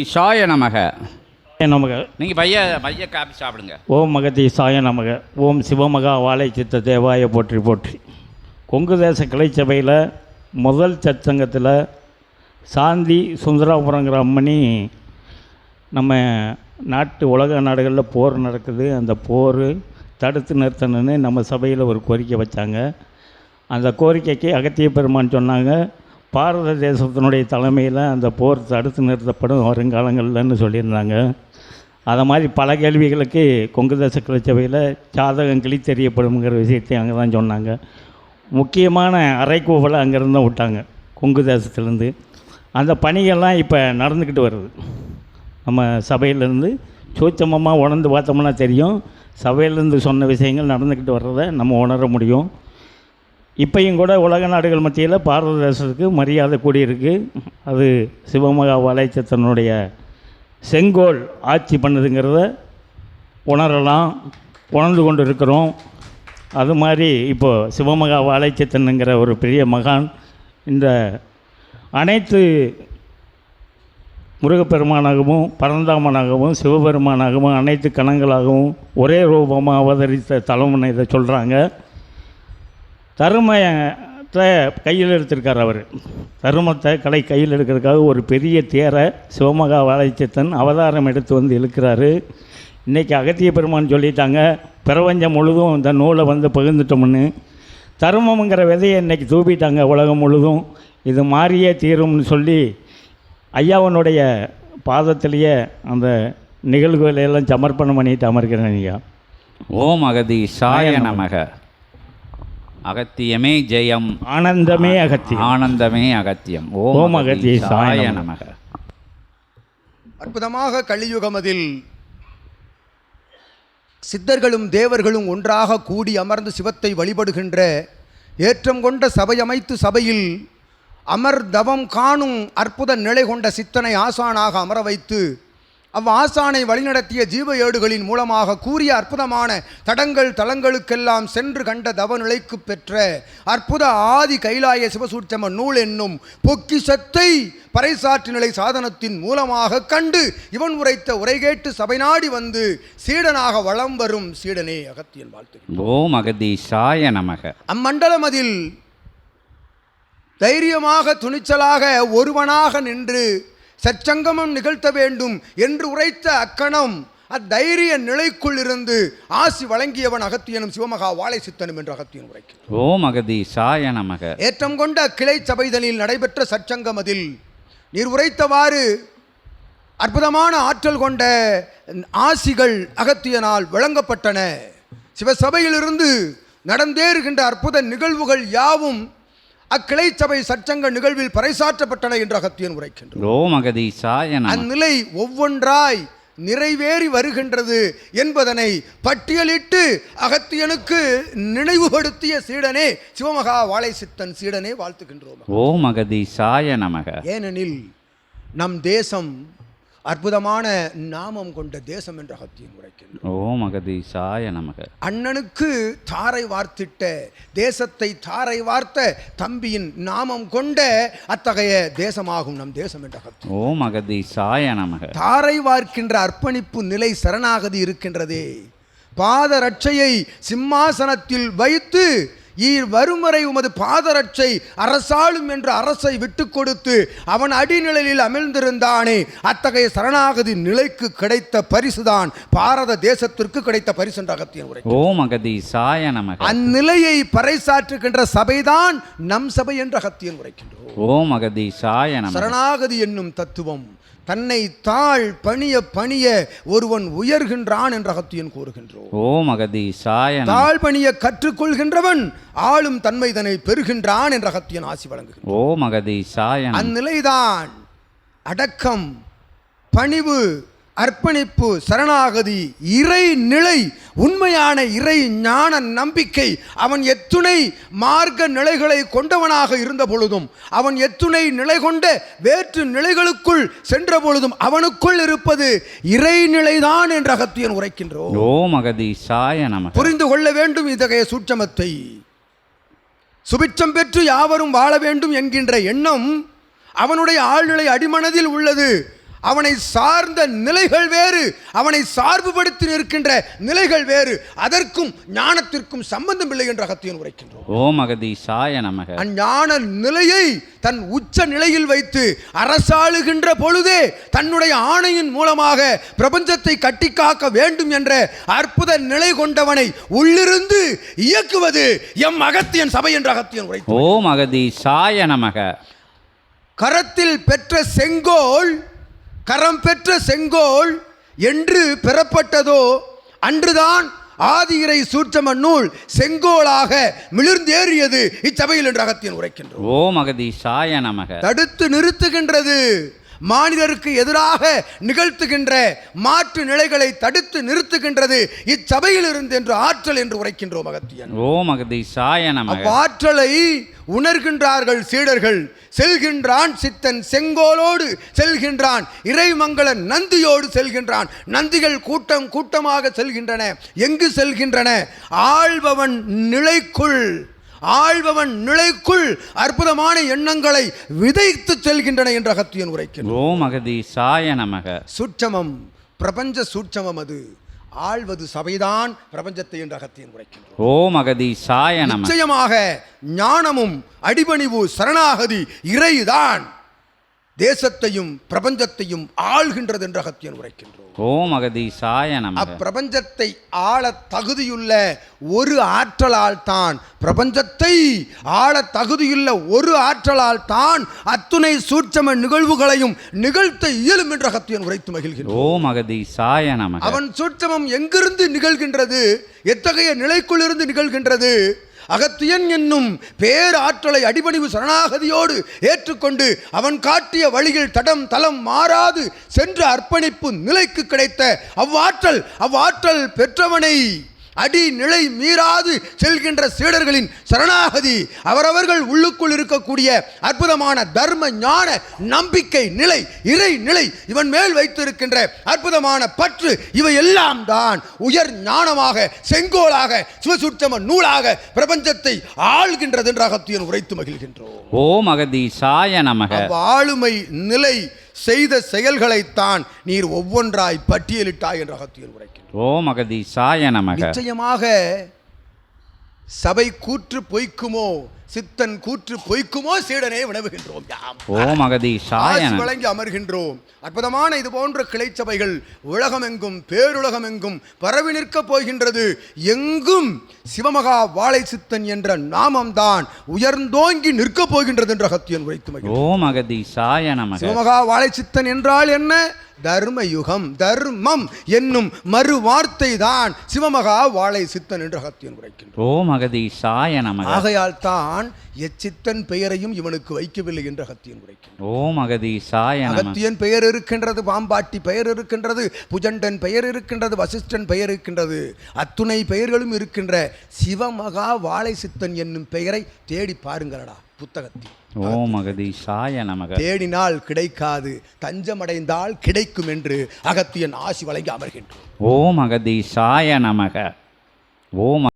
ஷாய நமக. நமக. நீங்கள் பைய பைய காப்பி சாப்பிடுங்க. ஓம் மகதி சாய நமக. ஓம் சிவமகா வாழை சித்த தேவாய போற்றி போற்றி. கொங்கு தேச கிளைச்சபையில் முதல் சச்சங்கத்தில் சாந்தி சுந்தராபுரங்கிற அம்மணி நம்ம நாட்டு உலக நாடுகளில் போர் நடக்குது. அந்த போர் தடுத்து நிறுத்தணும்னு நம்ம சபையில் ஒரு கோரிக்கை வச்சாங்க. அந்த கோரிக்கைக்கு அகத்திய பெருமான் சொன்னாங்க. பாரத தேசத்தினுடைய தலைமையில் அந்த போர் தடுத்து நிறுத்தப்படும் வருங்காலங்கள்லன்னு சொல்லியிருந்தாங்க. அதை மாதிரி பல கேள்விகளுக்கு கொங்கு தேச கிளச்சபையில் ஜாதகம் கிழித்தெறியப்படுங்கிற விஷயத்தை அங்கே தான் சொன்னாங்க. முக்கியமான அரைக்கூவலை அங்கேருந்து தான் விட்டாங்க கொங்கு தேசத்துலேருந்து. அந்த பணிகள்லாம் இப்போ நடந்துக்கிட்டு வருது. நம்ம சபையிலேருந்து சூச்சமமாக உணர்ந்து பார்த்தோம்னா தெரியும். சபையிலேருந்து சொன்ன விஷயங்கள் நடந்துக்கிட்டு வர்றதை நம்ம உணர முடியும். இப்பையும் கூட உலக நாடுகள் மத்தியில் பாரத தேசத்துக்கு மரியாதை கூடியிருக்கு. அது சிவமகா வலைச்சத்தனுடைய செங்கோல் ஆட்சி பண்ணுதுங்கிறத உணரலாம் உணர்ந்து கொண்டு இருக்கிறோம். அது மாதிரி இப்போது சிவமகா வாழைச்சத்தனுங்கிற ஒரு பெரிய மகான் இந்த அனைத்து முருகப்பெருமானாகவும் பரந்தாமனாகவும் சிவபெருமானாகவும் அனைத்து கணங்களாகவும் ஒரே ரூபமாக அவதரித்த தலைமுனை இதை சொல்கிறாங்க தருமத்தை கையில் எடுத்திருக்கார் அவர். தருமத்தை கலை கையில் எடுக்கிறதுக்காக ஒரு பெரிய தேரை சிவமகா வாழைச்சத்தன் அவதாரம் எடுத்து வந்து இழுக்கிறாரு. இன்றைக்கி அகத்திய பெருமான் சொல்லிட்டாங்க பிரபஞ்சம் முழுதும் இந்த நூலை வந்து பகிர்ந்துட்டோம்னு. தருமம்ங்கிற விதையை இன்றைக்கி தூப்பிட்டாங்க உலகம் முழுதும். இது மாறியே தீரும்னு சொல்லி ஐயாவனுடைய பாதத்திலேயே அந்த நிகழ்வுகளை எல்லாம் சமர்ப்பணம் பண்ணிட்டு அமர்க்கிறேன் ஐயா. ஓம் அகதி ஷாய நமக. அகத்தியமே ஜெயம். ஆனந்தமே அகத்தி ஆனந்தமே அகத்தியம். ஓம் ஓம் அகத்தி அகதி சாய நமக. அற்புதமாக கலியுகமதில் சித்தர்களும் தேவர்களும் ஒன்றாக கூடி அமர்ந்து சிவத்தை வழிபடுகின்ற ஏற்றம் கொண்ட சபையமைத்து சபையில் அமர் தவம் காணும் அற்புத நிலை கொண்ட சித்தனை ஆசானாக அமர வைத்து அவ் ஆசானை வழிநடத்திய ஜீவ ஏடுகளின் மூலமாக கூறிய அற்புதமான தடங்கள் தலங்களுக்கெல்லாம் சென்று கண்ட தவநிலைக்கு பெற்ற அற்புத ஆதி கைலாய சிவசூட்சம நூல் என்னும் பொக்கிஷத்தை பறைசாற்று நிலை சாதனத்தின் மூலமாக கண்டு இவன் உரைத்த உரை கேட்டு சபை நாடி வந்து சீடனாக வளம் வரும் சீடனே அகத்தியன் வாழ்த்து ஓம் அகதி ஷாய நமக. அம்மண்டலம் அதில் தைரியமாக துணிச்சலாக ஒருவனாக நின்று சச்சங்கமம் நிகழ்த்த வேண்டும் என்று உரைத்த அக்கணம் அத்தைரிய நிலைக்குள் இருந்து ஆசி வழங்கியவன் அகத்தியனும் சிவமகா வாழை சித்தனும் என்று அகத்தியன் உரைக்கிறார் ஓம் அகதி நமக. ஏற்றம் கொண்ட கிளை சபைதனில் நடைபெற்ற சச்சங்கமதில் நீர் உரைத்தவாறு அற்புதமான ஆற்றல் கொண்ட ஆசிகள் அகத்தியனால் வழங்கப்பட்டன சிவசபையிலிருந்து நடந்தேறுகின்ற அற்புத நிகழ்வுகள் யாவும் அக்கிளை சபை சச்சங்க நிகழ்வில் பறைசாற்றப்பட்டன என்று அகத்தியன் உரைக்கின்றார் ஓம் அகதி ஷாய நமக அந்நிலை ஒவ்வொன்றாய் நிறைவேறி வருகின்றது என்பதனை பட்டியலிட்டு அகத்தியனுக்கு நினைவுபடுத்திய சீடனே சிவமகா வாழை சித்தன் சீடனே வாழ்த்துகின்றோம். ஓம் அகதி ஷாய நமக ஏனெனில் நம் தேசம் அற்புதமான நாமம் கொண்ட தேசம் என்று அகத்தியன் உரைக்கின்றோம். ஓம் அகதி ஷாய நமக. அண்ணனுக்கு தாரை வார்த்திட்ட தேசத்தை தாரை வார்த்த தம்பியின் நாமம் கொண்ட அத்தகைய தேசமாகும் நம் தேசம் என்ற அகத்தியம் ஓம் அகதி ஷாய நமக. தாரை வார்க்கின்ற அர்ப்பணிப்பு நிலை சரணாகதி இருக்கின்றதே. பாதரட்சையை சிம்மாசனத்தில் வைத்து ஈர் வருமுறை உமது பாதரட்சை அரசாளும் என்ற அரசை விட்டு கொடுத்து அவன் அடிநிழலில் அமிழ்ந்திருந்தானே அத்தகைய சரணாகதி நிலைக்கு கிடைத்த பரிசுதான் பாரத தேசத்திற்கு கிடைத்த பரிசு என்ற அகத்தியன் உரை ஓம் அகதி ஷாய நமக. அந்நிலையை பறைசாற்றுகின்ற சபைதான் நம் சபை என்ற அகத்தியன் உரைக்கின்றோம் ஓம் அகதி நமக. சரணாகதி என்னும் தத்துவம் தன்னை தாழ் பணிய பணிய ஒருவன் உயர்கின்றான் என்ற அகத்தியன் கூறுகின்றோம். ஓம் அகதி ஷாய நமக தாழ் பணிய கற்றுக்கொள்கின்றவன் ஆளும் தன்மை தன்னை பெறுகின்றான் என்ற அகத்தியன் ஆசி வழங்குகின்றான். ஓம் அகதி ஷாய நமக அந்நிலைதான் அடக்கம் பணிவு அர்ப்பணிப்பு சரணாகதி இறை நிலை உண்மையான இறை ஞான நம்பிக்கை அவன் எத்துணை மார்க்க நிலைகளை கொண்டவனாக இருந்த பொழுதும் அவன் எத்துணை நிலை கொண்ட வேற்று நிலைகளுக்குள் சென்ற பொழுதும் அவனுக்குள் இருப்பது இறை நிலைதான் என்ற அகத்தியன் உரைக்கின்றோம். நமக. புரிந்து கொள்ள வேண்டும் இத்தகைய சூட்சமத்தை. சுபிட்சம் பெற்று யாவரும் வாழ வேண்டும் என்கின்ற எண்ணம் அவனுடைய ஆழ்நிலை அடிமனதில் உள்ளது. அவனை சார்ந்த நிலைகள் வேறு அவனை சார்புபடுத்தி நிற்கின்ற நிலைகள் வேறு. அதற்கும் ஞானத்திற்கும் சம்பந்தம் இல்லை என்று அகத்தியன் உரைக்கின்றோம் ஓம் அகதீசாய நமக. அஞ்ஞான நிலையை தன் உச்ச நிலையில் வைத்து அரசாளுகின்ற பொழுதே தன்னுடைய ஆணையின் மூலமாக பிரபஞ்சத்தை கட்டிக்காக்க வேண்டும் என்ற அற்புத நிலை கொண்டவனை உள்ளிருந்து இயக்குவது எம் அகத்தியன் சபை என்ற அகத்தியன் உரைத்து ஓம் அகதீசாய நமக. கரத்தில் பெற்ற செங்கோல் கரம் பெற்ற செங்கோல் என்று பெறப்பட்டதோ அன்றுதான் ஆதியிரை சூட்சம நூல் செங்கோலாக மிளிர்ந்தேறியது. இச்சபையில் என்று அகத்தியன் உரைக்கின்றோம். ஓம் அகதீசாய நமக. தடுத்து நிறுத்துகின்றது. மாநிலருக்கு எதிராக நிகழ்த்துகின்ற மாற்று நிலைகளை தடுத்து நிறுத்துகின்றது இச்சபையில் இருந்து என்று ஆற்றல் என்று உரைக்கின்றோம் அகத்தியன். ஓம் அகதீசாய நமக. அவ்வாற்றலை உணர்கின்றார்கள் சீடர்கள். செல்கின்றான் சித்தன் செங்கோலோடு செல்கின்றான். இறைமங்கள நந்தியோடு செல்கின்றான். நந்திகள் கூட்டம் கூட்டமாக செல்கின்றன. எங்கு செல்கின்றன? ஆள்பவன் நிலைக்குள். ஆள்பவன் நிலைக்குள் அற்புதமான எண்ணங்களை விதைத்து செல்கின்றன என்ற அகத்தியன் உரைக்கின்றோம் ஓம் அகதீசாய நமக. சூட்சமம் பிரபஞ்ச சூட்சமம் அது. ஆள்வது சபைதான் பிரபஞ்சத்தை என்று அகத்தியன் உரைக்கின்றோம் ஓம் அகதீசாய நமக. நிச்சயமாக ஞானமும் அடிபணிவு சரணாகதி இறைதான். தேசத்தையும் பிரபஞ்சத்தையும் ஆள்கின்றது என்று அகத்தியன் உரைக்கின்றோம் ஓம் அகதீசாய அப்பிரபஞ்சத்தை ஆள தகுதியுள்ள ஒரு ஆற்றலால் தான் பிரபஞ்சத்தை ஆள தகுதியுள்ள ஒரு ஆற்றலால் தான் அத்துணை சூட்சம நிகழ்வுகளையும் நிகழ்த்த இயலும் என்று அகத்தியன் உரைத்து மகிழ்கின்றோம் ஓம் அகதீசாய அவன் சூட்சமம் எங்கிருந்து நிகழ்கின்றது எத்தகைய நிலைக்குள்ளிருந்து நிகழ்கின்றது அகத்தியன் என்னும் பேராற்றலை அடிபணிவு சரணாகதியோடு ஏற்றுக்கொண்டு அவன் காட்டிய வழியில் தடம் தலம் மாறாது சென்று அர்ப்பணிப்பு நிலைக்கு கிடைத்த அவ்வாற்றல் அவ்வாற்றல் பெற்றவனை அடி நிலை மீறாது செல்கின்ற சீடர்களின் சரணாகதி அவரவர்கள் உள்ளுக்குள் இருக்கக்கூடிய அற்புதமான தர்ம ஞான நம்பிக்கை நிலை இறை நிலை இவன் மேல் வைத்திருக்கின்ற அற்புதமான பற்று இவை எல்லாம் தான் உயர் ஞானமாக செங்கோலாக சிவசுத்தம நூலாக பிரபஞ்சத்தை ஆள்கின்றது என்று அகத்தியன் உரைத்து மகிழ்கின்றோம். ஓம் அகதீசாய நமக. ஆளுமை நிலை செய்த செயல்களைத்தான் நீர் ஒவ்வொன்றாய் பட்டியலிட்டாய் என்று அகத்தியன் உரைக்கின்றோம் ஓம் அகதீசாய நமக. நிச்சயமாக சபை கூற்று பொய்க்குமோ? சித்தன் கூற்று பொய்க்குமோ சீடனே வினவுகின்றோம். ஓம் வழங்கி அமர்கின்றோம். அற்புதமான இது போன்ற கிளைச்சபைகள் உலகமெங்கும் பேருலகமெங்கும் பரவி நிற்கப் போகின்றது. எங்கும் சிவமகா வாழை சித்தன் என்ற நாமம்தான் உயர்ந்தோங்கி நிற்கப் போகின்றது என்ற அகத்தியன் உரைத்து. ஓம் அகதீசாய நமக. சிவமகா வாழை சித்தன் என்றால் என்ன? தர்ம யுகம் தர்மம் என்னும் மறு வார்த்தை தான் சிவமகா வாழை சித்தன் என்று அகத்தியன் உரைக்கின்றோம் ஓம் அகதீசாய நமக. ஆகையால் தான் எச்சித்தன் பெயரையும் இவனுக்கு வைக்கவில்லை என்று அகத்தியன் உரைக்கின்றோம் ஓம் அகதீசாய அகத்தியன் பெயர் இருக்கின்றது பாம்பாட்டி பெயர் இருக்கின்றது புஜண்டன் பெயர் இருக்கின்றது வசிஷ்டன் பெயர் இருக்கின்றது அத்துணை பெயர்களும் இருக்கின்ற சிவமகா வாழை சித்தன் என்னும் பெயரை தேடி பாருங்களடா புத்தகத்தில். ஓம் அகதீசாய நமக. தேடினால் கிடைக்காது தஞ்சமடைந்தால் கிடைக்கும் என்று அகத்தியன் ஆசி வழங்கி அமர்கின்றோம் ஓம் அகதீசாய நமக. ஓம்